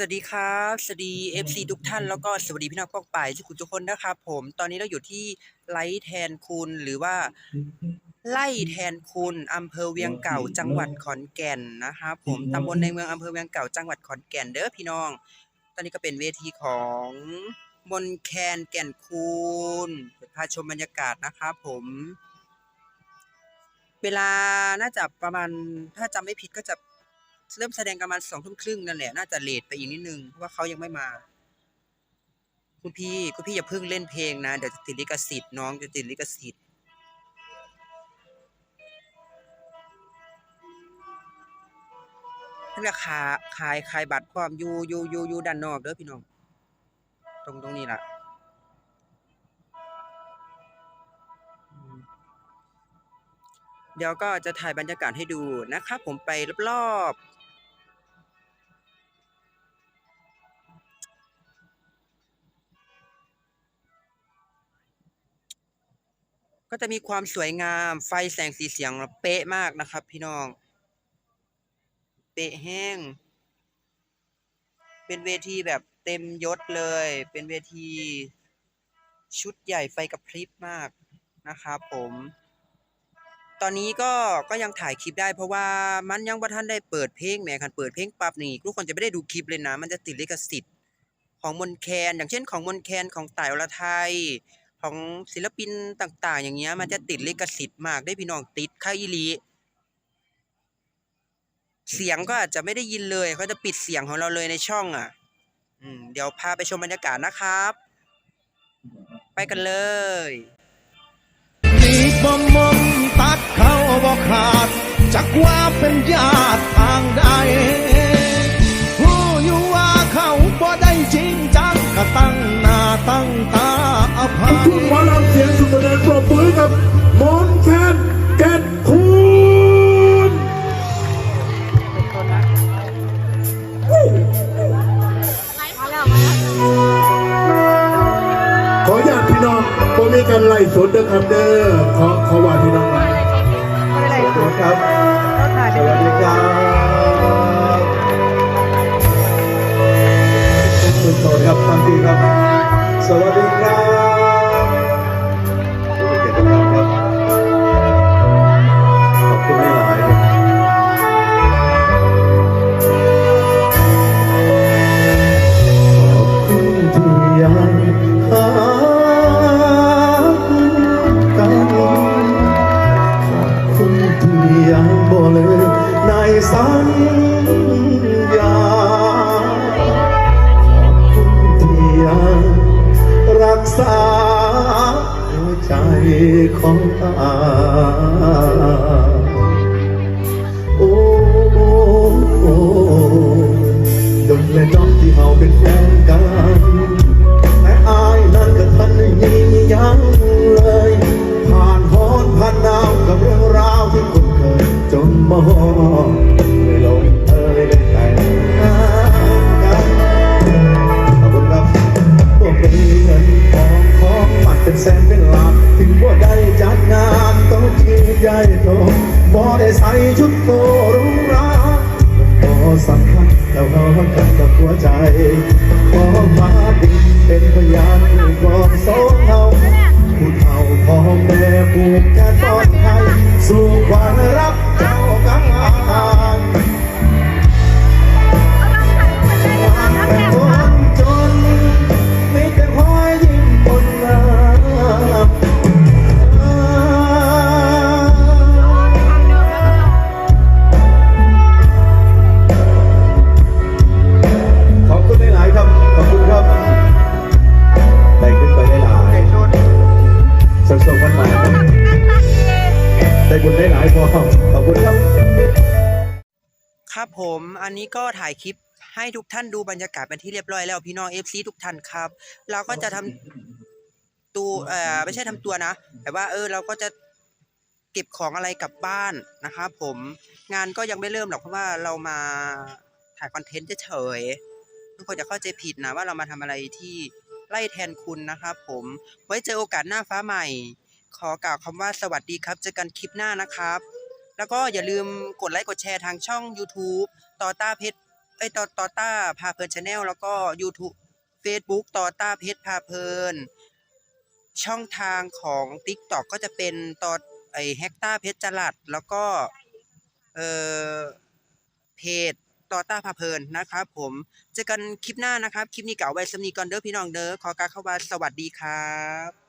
สวัสดีครับสวัสดี FC ทุกท่านแล้วก็สวัสดีพี่น้องป้องป่ายทุกคนทุกคนนะครับผมตอนนี้เราอยู่ที่ไลท์แทนคุณหรือว่าไล่แทนคุณอำเภอเวียงเก่าจังหวัดขอนแก่นนะครับผมตำบลในเมืองอำเภอเวียงเก่าจังหวัดขอนแก่นเด้อพี่น้อง ตอนนี้ก็เป็นเวทีของมนแคนแก่นคูณเดี๋ยวพาชมบรรยากาศนะครับผมเวลาน่าจะประมาณถ้าจำไม่ผิดก็จะ เริ่มแสดงประมาณสองทุ่มครึ่งนั่นแหละน่าจะเลทไปอีกนิดนึงเพราะว่าเขายังไม่มา คุณพี่คุณพี่อย่าเพิ่งเล่นเพลงนะ เดี๋ยวจะติดลิขสิทธิ์น้องจะติดลิขสิทธิ์นั่นแหละขาขายขายบัตรพร้อมอยู่อยู่อยู่อยู่ด้านนอกเด้อพี่น้อง ตรงตรงนี้ล่ะเดี๋ยวก็จะถ่ายบรรยากาศให้ดูนะครับผมไปรอบๆ ก็จะมีความสวยงาม ไฟแสงสีเสียงเป๊ะมากนะครับ พี่น้อง เป๊ะแห้ง เป็นเวทีแบบเต็มยศเลย เป็นเวทีชุดใหญ่ไฟกระพริบมากนะครับผม ตอนนี้ก็ก็ยังถ่ายคลิปได้เพราะว่ามันยังบ่ทันได้เปิดเพลงแหมคันเปิดเพลงปั๊บนี่ทุกคนจะไม่ได้ดูคลิปเลยนะ มันจะติดลิขสิทธิ์ของมนแคน อย่างเช่นของมนแคนของต่ายอรไทย ของศิลปินต่างๆ อย่างเงี้ย มันจะติดลิขสิทธิ์มากได้พี่น้องติดค่าอีหลีเสียงก็อาจจะไม่ได้ยินเลยเขาจะปิดเสียงของเราเลยในช่องอะ อืม เดี๋ยวพาไปชมบรรยากาศนะครับ ไปกันเลยมีบ่มมตัดเขาบ่ขาดจักว่าเป็นญาติทางใดผู้อยู่ว่าเขาบ่ได้จริงจังก็ตั้งหน้าตั้งตา อภัยทุกหมอลำเสียงสุดแสดงปรบมือกับมนแคนแก่นคูณขออนุญาตพี่น้องผมมีการไล่สดเด้อครับเด้อขอขอว่าพี่น้อง บ่เลยในสัญญาคุณเทียังรักษาหัวใจของตาโอ้โอ้โอ้ดมและน้องที่เฮาเป็นแฟน ใหญ่โตบ่ได้ใส่ชุดโตรุงราบอสำคัญแต่เรากันกับหัวใจ ส่งๆกันมาครับได้บุญได้หลายพอขอบคุณครับ ครับผมอันนี้ก็ถ่ายคลิปให้ทุกท่านดูบรรยากาศเป็นที่เรียบร้อยแล้วพี่น้อง FC ทุกท่านครับ เราก็จะทำตัวเอ่อไม่ใช่ทำตัวนะแต่ว่าเออเราก็จะเก็บของอะไรกลับบ้านนะครับผมงานก็ยังไม่เริ่มหรอกเพราะว่าเรามาถ่ายคอนเทนต์เฉยทุกคนจะเข้าใจผิดนะว่าเรามาทำอะไรที่ ไล่แทนคุณนะครับผม ไว้เจอโอกาสหน้าฟ้าใหม่ ขอกล่าวคำว่าสวัสดีครับ เจอกันคลิปหน้านะครับ แล้วก็อย่าลืมกดไลค์กดแชร์ทางช่อง YouTube ต่อต้าเพชรเอ้ยต่อต่อต้าพาเพลินชาแนลแล้วก็ YouTube Facebook ต่อต้าเพชรพาเพลิน ช่องทางของ TikTok ก็จะเป็นต่อไอแฮกตาเพชรจรัด แล้วก็เออเพจ ต่อต้าพาเพลินนะครับผมเจอกันคลิปหน้านะครับ คลิปนี้เก่าไว้สำนีก่อนเด้อพี่น้องเด้อขอการเข้ามาสวัสดีครับ